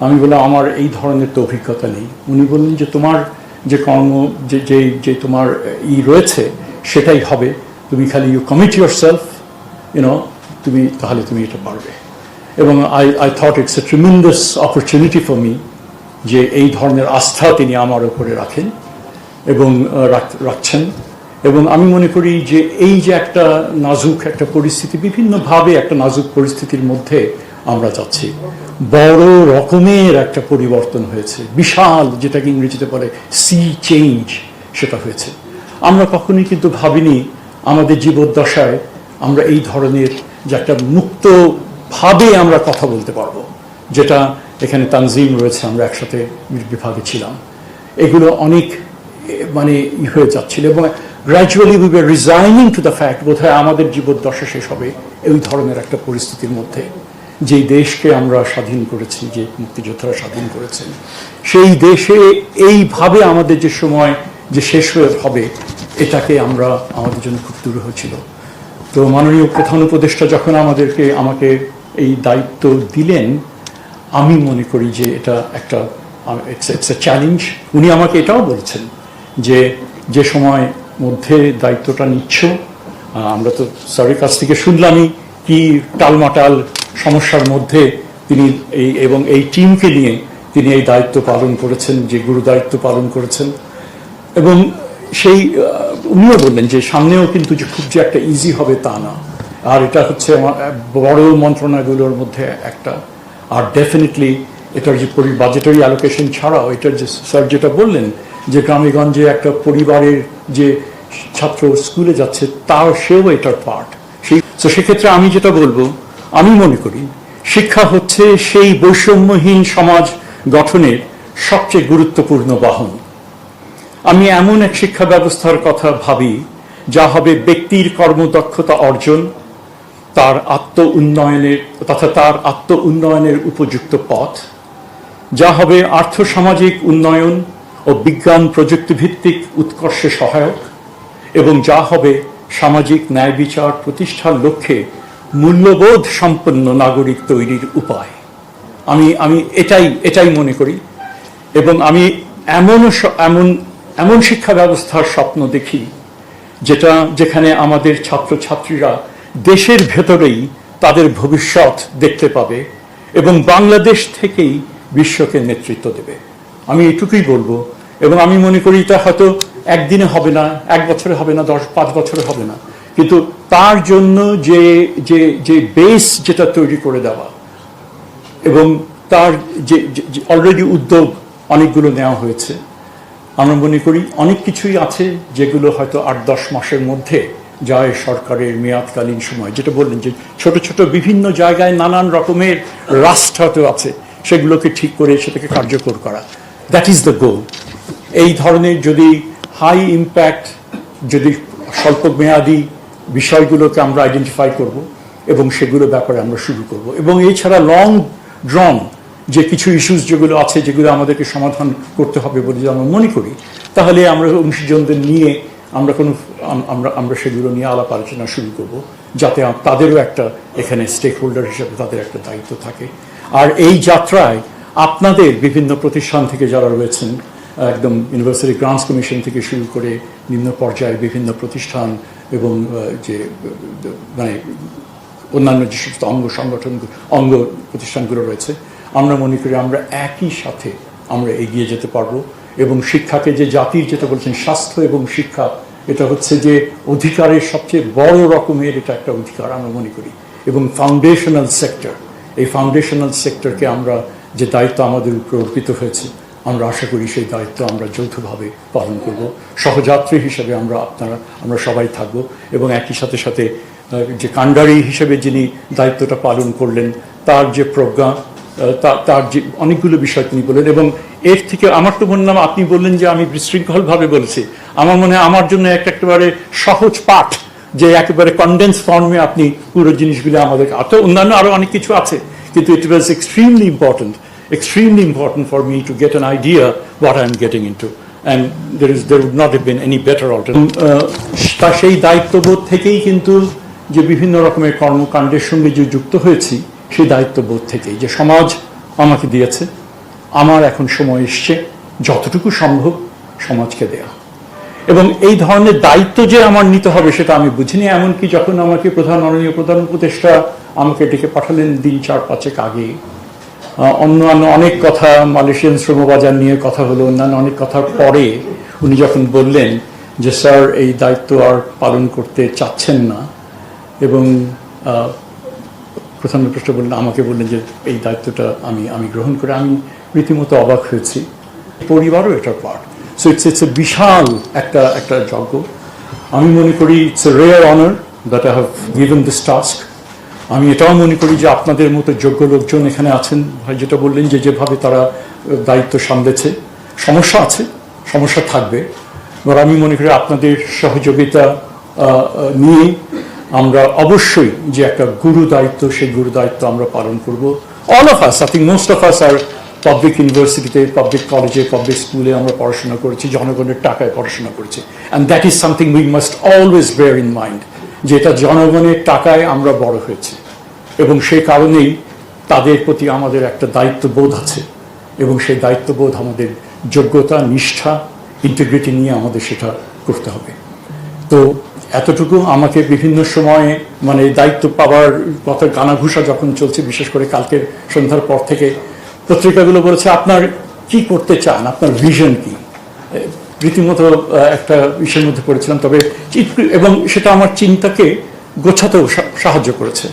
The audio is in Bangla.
আমি বললাম, আমার এই ধরনের তো অভিজ্ঞতা নেই। উনি বললেন যে, তোমার যে কর্ম, যে যে যে তোমার ই রয়েছে, সেটাই হবে। তুমি খালি you commit yourself you know তুমি, তাহলে তুমি এটা পারবে। এবং I I thought it's a tremendous opportunity for me যে এই ধরনের আস্থা তিনি আমার উপরে রাখেন এবং রাখ- রাখছেন। এবং আমি মনে করি যে, এই যে একটা নাজুক একটা পরিস্থিতি, বিভিন্নভাবে একটা নাজুক পরিস্থিতির মধ্যে আমরা যাচ্ছি। বড় রকমের একটা পরিবর্তন হয়েছে। বিশাল, যেটাকে ইংরেজিতে বলে সি চেঞ্জ সেটা হয়েছে। আমরা কখনোই কিন্তু ভাবিনি আমাদের জীবদ্দশায় আমরা এই ধরনের যে একটা মুক্তভাবে আমরা কথা বলতে পারব, যেটা এখানে তানজিম রয়েছে, আমরা একসাথে বিভাগে ছিলাম। এগুলো অনেক মানে ই হয়ে যাচ্ছিল এবং gradually we were resigning to the fact বোধ হয় আমাদের জীবদ্দশা শেষ হবে এই ধরনের একটা পরিস্থিতির মধ্যে। যেই দেশকে আমরা স্বাধীন করেছি, যে মুক্তিযোদ্ধারা স্বাধীন করেছেন, সেই দেশে এইভাবে আমাদের যে সময় যে শেষ হয়ে হবে, এটাকে আমরা, আমাদের জন্য খুব দুরূহ হয়েছিল তো মাননীয় প্রধান উপদেষ্টা যখন আমাদেরকে, আমাকে এই দায়িত্ব দিলেন, আমি মনে করি যে এটা একটা ইটস এ চ্যালেঞ্জ উনি আমাকে এটাও বলছেন যে যে সময় মধ্যে দায়িত্বটা নিচ্ছ আমরা তো স্যারের কাছ থেকে শুনলামই কি টালমাটাল সমস্যার মধ্যে তিনি এই, এবং এই টিমকে নিয়ে তিনি এই দায়িত্ব পালন করেছেন, যে গুরু দায়িত্ব পালন করেছেন। এবং সেই উনিও বললেন যে সামনেও কিন্তু যে খুব যে একটা ইজি হবে তা না। আর এটা হচ্ছে বড় মন্ত্রণালয়গুলোর মধ্যে একটা। আর ডেফিনেটলি এটার যে বাজেটারি অ্যালোকেশন ছাড়াও এটার যে স্যার যেটা বললেন, যে গ্রামেগঞ্জে একটা পরিবারের যে ছাত্র স্কুলে যাচ্ছে তার সেও এটার পার্ট সেই তো সেক্ষেত্রে আমি যেটা বলব আমি মনে করি শিক্ষা হচ্ছে সেই বৈষম্যহীন সমাজ গঠনের সবচেয়ে গুরুত্বপূর্ণ বাহন। আমি এমন এক শিক্ষা ব্যবস্থার কথা ভাবি, যা হবে ব্যক্তির কর্মদক্ষতা অর্জন, তার আত্ম উন্নয়নের তথা তার আত্ম উন্নয়নের উপযুক্ত পথ, যা হবে আর্থসামাজিক উন্নয়ন ও বিজ্ঞান প্রযুক্তিভিত্তিক উৎকর্ষে সহায়ক, এবং যা হবে সামাজিক ন্যায় বিচার প্রতিষ্ঠার লক্ষ্যে মূল্যবোধ সম্পন্ন নাগরিক তৈরির উপায়। আমি আমি এটাই এটাই মনে করি। এবং আমি এমন এমন এমন শিক্ষা ব্যবস্থার স্বপ্ন দেখি, যেটা যেখানে আমাদের ছাত্রছাত্রীরা দেশের ভেতরেই তাদের ভবিষ্যৎ দেখতে পাবে এবং বাংলাদেশ থেকেই বিশ্বকে নেতৃত্ব দেবে। আমি এটুকুই বলব। এবং আমি মনে করি এটা হয়তো একদিনে হবে না, এক বছরে হবে না, দশ, পাঁচ বছরে হবে না। কিন্তু তার জন্য যে যে যে বেস যেটা তৈরি করে দেওয়া এবং তার যে অলরেডি উদ্যোগ অনেকগুলো নেওয়া হয়েছে, আমরা মনে করি অনেক কিছুই আছে যেগুলো হয়তো আট, দশ মাসের মধ্যে যায় সরকারের মেয়াদকালীন সময়। যেটা বললেন যে ছোট ছোট বিভিন্ন জায়গায় নানান রকমের রাষ্ট্র হয়তো আছে, সেগুলোকে ঠিক করে সেটাকে কার্যকর করা। দ্যাট ইজ দ্য গোল এই ধরনের যদি হাই ইম্প্যাক্ট যদি স্বল্প মেয়াদি বিষয়গুলোকে আমরা আইডেন্টিফাই করব এবং সেগুলো ব্যাপারে আমরা শুরু করব। এবং এছাড়া লং ড্রন যে কিছু ইস্যুস যেগুলো আছে, যেগুলো আমাদেরকে সমাধান করতে হবে বলে আমরা মনে করি, তাহলে আমরা অংশীজনদের নিয়ে আমরা কোনো, আমরা আমরা সেগুলো নিয়ে আলাপ আলোচনা শুরু করব, যাতে তাদেরও একটা এখানে স্টেক হোল্ডার হিসেবে তাদের একটা দায়িত্ব থাকে। আর এই যাত্রায় আপনাদের বিভিন্ন প্রতিষ্ঠান থেকে যারা রয়েছেন একদম ইউনিভার্সিটি গ্রান্টস কমিশন থেকে শুরু করে নিম্ন পর্যায়ের বিভিন্ন প্রতিষ্ঠান এবং যে মানে অন্যান্য যে সমস্ত অঙ্গ সংগঠন, অঙ্গ প্রতিষ্ঠানগুলো রয়েছে, আমরা মনে করি আমরা একই সাথে আমরা এগিয়ে যেতে পারব এবং শিক্ষাকে যে জাতির যেটা বলছেন স্বাস্থ্য এবং শিক্ষা, এটা হচ্ছে যে অধিকারের সবচেয়ে বড় রকমের এটা একটা অধিকার আমরা মনে করি এবং ফাউন্ডেশনাল সেক্টর এই ফাউন্ডেশনাল সেক্টরকে আমরা যে দায়িত্ব আমাদের উপর অর্পিত হয়েছে আমরা আশা করি সেই দায়িত্ব আমরা যৌথভাবে পালন করব। সহযাত্রী হিসেবে আমরা আপনারা, আমরা সবাই থাকব এবং একই সাথে সাথে যে কাণ্ডারি হিসেবে যিনি দায়িত্বটা পালন করলেন, তার যে প্রজ্ঞা তার যে অনেকগুলো বিষয় তিনি বললেন এবং এর থেকে আমার তো মনে আপনি বললেন যে আমি বিশৃঙ্খলভাবে বলেছি। আমার মনে হয় আমার জন্য এক একেবারে সহজ পাঠ যে একেবারে কন্ডেন্স ফর্মে আপনি পুরো জিনিসগুলো আমাদের অত অন্যান্য আরও অনেক কিছু আছে, কিন্তু it was extremely important extremely important for me to get an idea what I'm getting into. And there is there would not have been any better alternative. Uh, তা সেই দায়িত্ববোধ থেকেই কিন্তু যে বিভিন্ন রকমের কর্মকাণ্ডের সঙ্গে যে যুক্ত হয়েছি সেই দায়িত্ববোধ থেকেই যে সমাজ আমাকে দিয়েছে আমার এখন সময় এসছে যতটুকু সম্ভব সমাজকে দেয়া এবং এই ধরনের দায়িত্ব যে আমার নিতে হবে সেটা আমি বুঝিনি এমনকি যখন আমাকে প্রধান মাননীয় প্রধান উপদেষ্টা আমাকে ডেকে পাঠালেন দিন চার পাঁচেক আগে অন্যান্য অনেক কথা মালয়েশিয়ান শ্রমবাজার নিয়ে কথা হলো, অন্যান্য অনেক কথার পরে উনি যখন বললেন যে, স্যার, এই দায়িত্ব আর পালন করতে চাচ্ছেন না। এবং প্রথম প্রশ্ন বললেন আমাকে বললেন যে, এই দায়িত্বটা আমি আমি গ্রহণ করে, আমি রীতিমতো অবাক হয়েছি। পরিবারও এটার part. So it's it's a বিশাল একটা একটা যজ্ঞ। আমি মনে করি it's a rare honour that I have given this task আমি এটাও মনে করি যে আপনাদের মতো যোগ্য লোকজন এখানে আছেন। ভাই যেটা বললেন যে যেভাবে তারা দায়িত্ব সামলেছে। সমস্যা আছে, সমস্যা থাকবে। এবার আমি মনে করি আপনাদের সহযোগিতা নিয়ে আমরা অবশ্যই যে একটা গুরু দায়িত্ব, সেই গুরু দায়িত্ব আমরা পালন করব। All of us I think most of us are public ইউনিভার্সিটিতে পাবলিক কলেজে পাবলিক স্কুলে আমরা পড়াশোনা করেছি, জনগণের টাকায় পড়াশোনা করেছি। And that is something we must always bear in mind যে এটা জনগণের টাকায় আমরা বড় হয়েছি। এবং সেই কারণেই তাদের প্রতি আমাদের একটা দায়িত্ববোধ আছে। এবং সেই দায়িত্ববোধ আমাদের যোগ্যতা, নিষ্ঠা ইন্টিগ্রিটি নিয়ে আমাদের সেটা করতে হবে। তো এতটুকু আমাকে বিভিন্ন সময়ে মানে দায়িত্ব পাওয়ার কথা গানাঘুষা যখন চলছে, বিশেষ করে কালকের সন্ধ্যার পর থেকে, পত্রিকাগুলো বলেছে, আপনার কি করতে চান? আপনার ভিশন কি? রীতিমতো একটা বিষয়ের মধ্যে পড়েছিলাম তবে এবং সেটা আমার চিন্তাকে গোছাতেও সাহায্য করেছে।